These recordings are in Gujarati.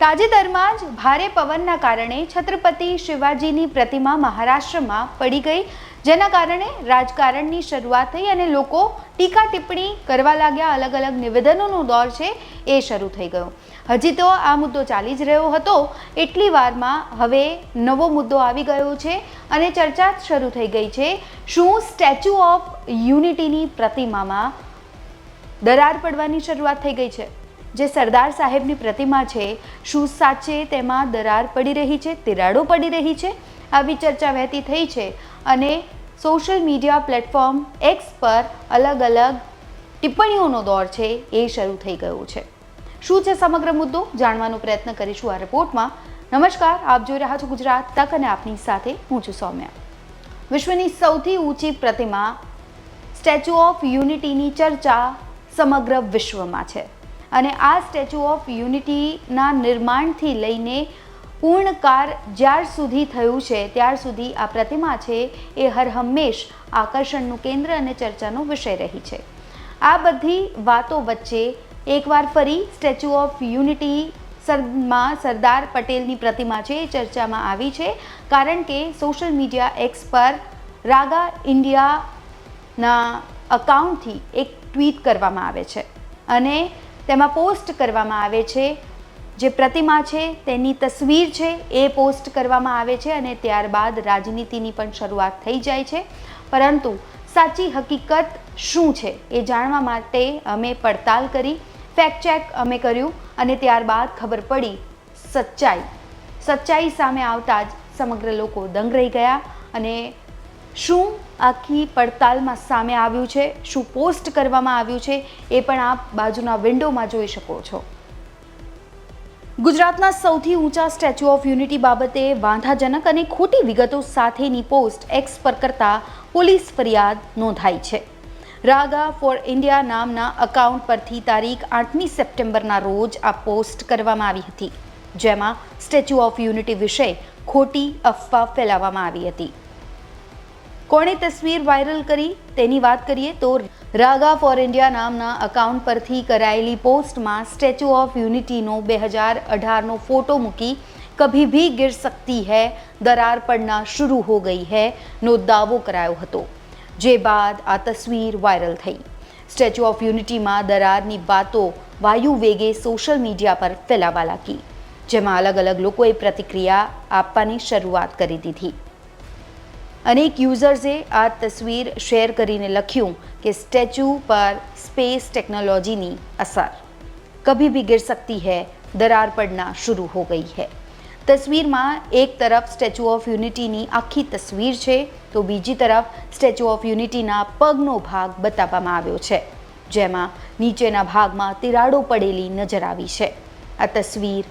તાજેતરમાં જ ભારે પવનના કારણે છત્રપતિ શિવાજીની પ્રતિમા મહારાષ્ટ્રમાં પડી ગઈ, જેના કારણે રાજકારણની શરૂઆત થઈ અને લોકો ટીકા ટિપ્પણી કરવા લાગ્યા. અલગ અલગ નિવેદનોનો દોર છે એ શરૂ થઈ ગયો. હજી તો આ મુદ્દો ચાલી જ રહ્યો હતો. એટલી વારમાં હવે નવો મુદ્દો આવી ગયો છે અને ચર્ચા શરૂ થઈ ગઈ છે. શું સ્ટેચ્યુ ઓફ યુનિટીની પ્રતિમામાં દરાર પડવાની શરૂઆત થઈ ગઈ છે? જે સરદાર સાહેબની પ્રતિમા છે, શું સાચે તેમાં દરાર પડી રહી છે, તિરાડો પડી રહી છે? આવી ચર્ચા વહેતી થઈ છે અને સોશિયલ મીડિયા પ્લેટફોર્મ એક્સ પર અલગ અલગ ટિપ્પણીઓનો દોર છે એ શરૂ થઈ ગયો છે. શું છે સમગ્ર મુદ્દો? જાણવાનો પ્રયત્ન કરીશું આ રિપોર્ટમાં. નમસ્કાર, આપ જોઈ રહ્યા છો ગુજરાત તક અને આપની સાથે હું છું સૌમ્યા. વિશ્વની સૌથી ઊંચી પ્રતિમા, સ્ટેચ્યુ ઓફ યુનિટીની ચર્ચા સમગ્ર વિશ્વમાં છે. અને આ સ્ટેચ્યુ ઓફ યુનિટીના નિર્માણથી લઈને પૂર્ણકાર જ્યાર સુધી થયું છે, ત્યાર સુધી આ પ્રતિમા છે એ હર હંમેશ આકર્ષણનું કેન્દ્ર અને ચર્ચાનો વિષય રહી છે. આ બધી વાતો વચ્ચે એકવાર ફરી સ્ટેચ્યુ ઓફ યુનિટી સરમાં સરદાર પટેલની પ્રતિમા છે એ ચર્ચામાં આવી છે, કારણ કે સોશિયલ મીડિયા એક્સ પર રાગા ઇન્ડિયાના અકાઉન્ટથી એક ટ્વીટ કરવામાં આવે છે. અને તેમાં પોસ્ટ કરવામાં આવે છે. જે પ્રતિમા છે, તેની તસવીર છે, એ પોસ્ટ કરવામાં આવે છે અને ત્યારબાદ રાજનીતિની પણ શરૂઆત થઈ જાય છે. પરંતુ સાચી હકીકત શું છે, એ જાણવા માટે અમે પડતાલ કરી ફેક્ટ ચેક અમે કર્યું અને ત્યારબાદ ખબર પડી, સચ્ચાઈ. સચ્ચાઈ સામે આવતા જ સમગ્ર લોકો દંગ રહી ગયા અને શું આખી પડતાલમાં સામે આવ્યું છે? શું પોસ્ટ કરવામાં આવ્યું છે? એ પણ આપ બાજુના વિન્ડોમાં જોઈ શકો છો. ગુજરાતના સૌથી ઊંચા સ્ટેચ્યુ ઓફ યુનિટી બાબતે વાંધાજનક અને ખોટી વિગતો સાથેની પોસ્ટ એક્સ પર કરતા પોલીસ ફરિયાદ નોંધાઈ છે. રાગા ફોર ઇન્ડિયા નામના અકાઉન્ટ પરથી તારીખ આઠમી સપ્ટેમ્બરના રોજ આ પોસ્ટ કરવામાં આવી હતી, જેમાં સ્ટેચ્યુ ઓફ યુનિટી વિશે ખોટી અફવા ફેલાવવામાં આવી હતી. કોણે તસવીર વાયરલ કરી તેની વાત કરીએ તો રાગા ફોર ઇન્ડિયા નામના અકાઉન્ટ પરથી કરાયેલી પોસ્ટમાં સ્ટેચ્યુ ઓફ યુનિટીનો બે હજાર અઢારનો ફોટો મૂકી કભી ભી ગિર સકતી હૈ, દરાર પડના શરૂ હો ગઈ હૈ, નો દાવો કરાયો હતો, જે બાદ આ તસવીર વાયરલ થઈ. સ્ટેચ્યુ ઓફ યુનિટીમાં દરારની વાતો વાયુ વેગે સોશિયલ મીડિયા પર ફેલાવા લાગી, જેમાં અલગ અલગ લોકોએ પ્રતિક્રિયા આપવાની શરૂઆત કરી દીધી. અનેક યુઝર્સે આ તસવીર શેર કરીને લખ્યું કે સ્ટેચ્યુ પર સ્પેસ ટેકનોલોજીની અસર કભી ભી ગિર સકતી હૈ, દરાર પડના શરૂ હો ગઈ હૈ. તસવીરમાં એક તરફ સ્ટેચ્યુ ઓફ યુનિટીની આખી તસવીર છે, તો બીજી તરફ સ્ટેચ્યુ ઓફ યુનિટીના પગનો ભાગ બતાવવામાં આવ્યો છે, જેમાં નીચેના ભાગમાં તિરાડો પડેલી નજર આવી છે. આ તસવીર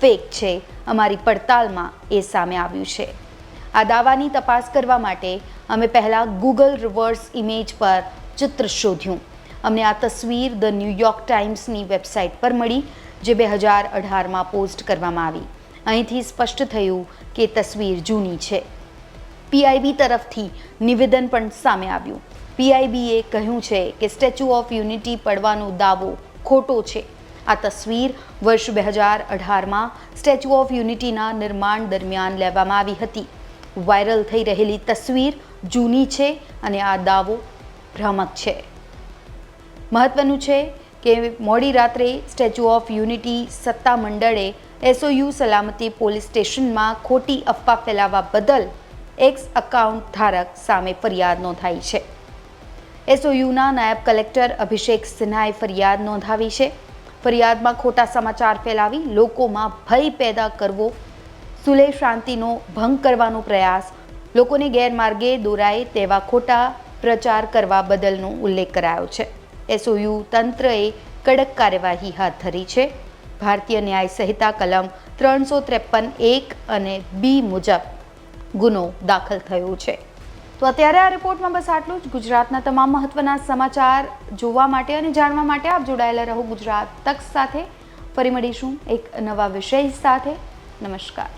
ફેક છે, અમારી પડતાલમાં એ સામે આવ્યું છે. આ દાવાની તપાસ કરવા માટે અમે પહેલાં ગૂગલ રિવર્સ ઇમેજ પર ચિત્ર શોધ્યું. અમને આ તસવીર ધ ન્યૂયોર્ક ટાઈમ્સની વેબસાઇટ પર મળી, જે બે હજાર અઢારમાં પોસ્ટ કરવામાં આવી. અહીંથી સ્પષ્ટ થયું કે તસવીર જૂની છે. પીઆઈબી તરફથી નિવેદન પણ સામે આવ્યું. પીઆઈબીએ કહ્યું છે કે સ્ટેચ્યુ ઓફ યુનિટી પડવાનો દાવો ખોટો છે. આ તસવીર વર્ષ બે હજાર અઢારમાં સ્ટેચ્યુ ઓફ યુનિટીના નિર્માણ દરમિયાન લેવામાં આવી હતી. વાયરલ થઈ રહેલી તસવીર જૂની છે અને આ દાવો ભ્રામક છે. મહત્વનું છે કે મોડી રાત્રે સ્ટેચ્યુ ઓફ યુનિટી સત્તા મંડળે એસઓયુ સલામતી પોલીસ સ્ટેશનમાં ખોટી અફવા ફેલાવવા બદલ એક્સ અકાઉન્ટ ધારક સામે ફરિયાદ નોંધાઈ છે. એસઓયુના નાયબ કલેક્ટર અભિષેક સિન્હાએ ફરિયાદ નોંધાવી છે. ફરિયાદમાં ખોટા સમાચાર ફેલાવી લોકોમાં ભય પેદા કરવો સુલેહ શાંતિનો ભંગ કરવાનો પ્રયાસ, લોકોને ગેરમાર્ગે દોરાય તેવા ખોટા પ્રચાર કરવા બદલનો ઉલ્લેખ કરાયો છે. એસઓયુ તંત્રએ કડક કાર્યવાહી હાથ ધરી છે. ભારતીય ન્યાય સંહિતા કલમ ત્રણસો ત્રેપન એક અને બી મુજબ ગુનો દાખલ થયો છે. તો અત્યારે આ રિપોર્ટમાં બસ આટલું જ. ગુજરાતના તમામ મહત્વના સમાચાર જોવા માટે અને જાણવા માટે આપ જોડાયેલા રહો ગુજરાત તક સાથે. ફરી મળીશું એક નવા વિષય સાથે. નમસ્કાર.